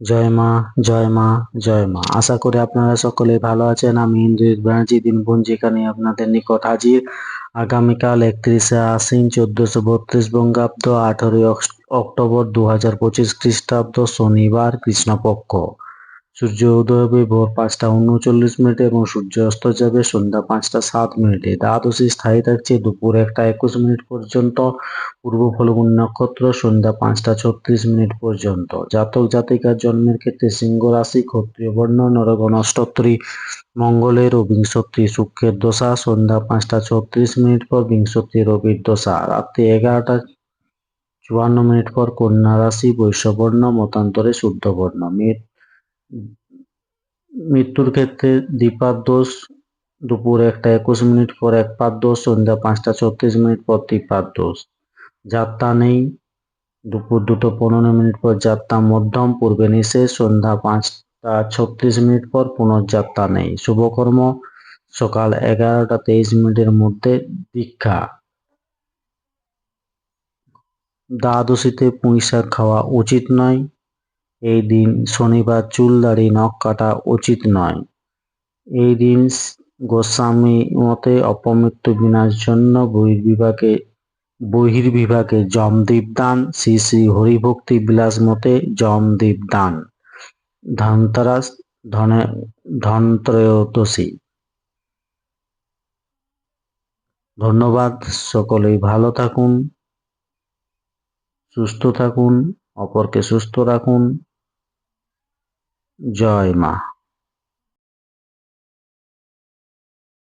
জয় মা জয় মা জয় মা। আশা করি আপনারা সকলে ভালো আছেন। আমি ইন্দ্রিত ব্যানার্জি দিনপঞ্জি এখানে আপনাদের নিকট হাজির। আগামীকাল একত্রিশে আশ্বিন, চোদ্দশো বত্রিশ বঙ্গাব্দ, আঠারোই অক্টোবর দু হাজার পঁচিশ খ্রিস্টাব্দ, শনিবার কৃষ্ণপক্ষ। সূর্য উদয় হবে ভোর পাঁচটা উনচল্লিশ মিনিটে এবং সূর্য অস্ত যাবে সন্ধ্যা পাঁচটা সাত মিনিটে। দ্বাদশী স্থায়ী থাকছে দুপুর একটা একুশ মিনিট পর্যন্ত, পূর্ব ফলগুন নক্ষত্র সন্ধ্যা পাঁচটা ছত্রিশ মিনিট পর্যন্ত। জাতক জাতিকার জন্মের ক্ষেত্রে সিংহ রাশি, ক্ষত্রিয় বর্ণ, নরগণ, অষ্টত্রী মঙ্গলের ও বিংশত্রী শুক্রের দশা, সন্ধ্যা পাঁচটা ছত্রিশ মিনিট পর বিংশত্রী, রবির দশা, রাত্রি এগারোটা চুয়ান্ন মিনিট পর কন্যা রাশি বৈশ্যবর্ণ মতান্তরে শুদ্ধ বর্ণ। মেঘ মৃত্যুর ক্ষেত্রে দ্বিপাদ দোষ, দুপুর একটা একুশ মিনিট, পর এক একপাদ দোষ, সন্ধ্যা পাঁচটা ছত্রিশ মিনিট, পর ত্রিপাদ দোষ। যাত্রা নেই, দুপুর দুটো পনেরো মিনিট, পর যাত্রা মধ্যম, পূর্বে নিষেধ, সন্ধ্যা পাঁচটা ছত্রিশ মিনিট, পর পুনর্যাত্রা নেই। শুভকর্ম, সকাল এগারোটা তেইশ মিনিটের মধ্যে দীক্ষা। দ্বাদশীতে পুঁই শাক খাওয়া উচিত নয়। এই দিন শনিবার চুল দাড়ি নখ কাটা উচিত নয়। এই দিন গোস্বামী মতে অপমৃত্যু বিনাশ জন্য বহির্বিভাগে বহির্বিভাগে যমদীপ দান, শ্রী শ্রী হরিভক্তি বিলাস মতে যমদীপ দান। ধনতারাস, ধনে, ধনত্রয়োদশী। ধন্যবাদ সকলেই, ভালো থাকুন, সুস্থ থাকুন, অপরকে সুস্থ রাখুন। জয় মা।